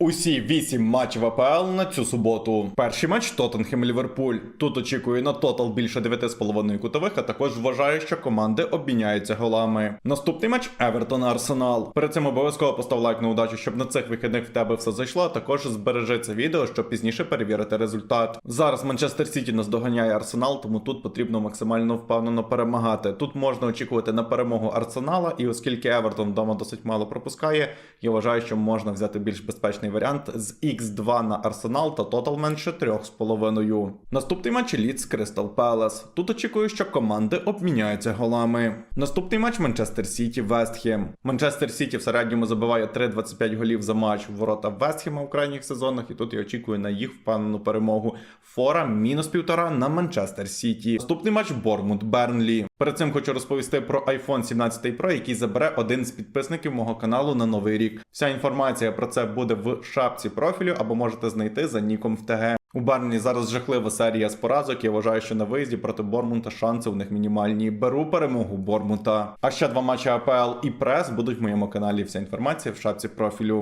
Усі вісім матчів АПЛ на цю суботу. Перший матч Тоттенхем Ліверпуль. Тут очікую на тотал більше 9,5 кутових, а також вважаю, що команди обміняються голами. Наступний матч Евертон Арсенал. Перед цим обов'язково постав лайк на удачу, щоб на цих вихідних в тебе все зайшло. а Також збережи це відео, щоб пізніше перевірити результат. Зараз Манчестер Сіті наздоганяє Арсенал, тому тут потрібно максимально впевнено перемагати. Тут можна очікувати на перемогу Арсенала, і оскільки Евертон вдома досить мало пропускає, я вважаю, що можна взяти більш безпечний варіант з X2 на Арсенал та тотал менше 3,5. Наступний матч Лідс Кристал Пелес. Тут очікую, що команди обміняються голами. Наступний матч Манчестер Сіті Вестхем. Манчестер Сіті в середньому забиває 3,25 голів за матч в ворота Вестхема у крайніх сезонах, і тут я очікую на їх впевнену перемогу. Фора мінус півтора на Манчестер Сіті. Наступний матч Бормут Бернлі. Перед цим хочу розповісти про iPhone 17 Pro, який забере один з підписників мого каналу на новий рік. Вся інформація про це буде в шапці профілю або можете знайти за ніком в ТГ. У Берні зараз жахлива серія з поразок. Я вважаю, що на виїзді проти Бормунта шанси у них мінімальні. Беру перемогу Бормута. А ще два матчі АПЛ і прес будуть в моєму каналі. Вся інформація в шапці профілю.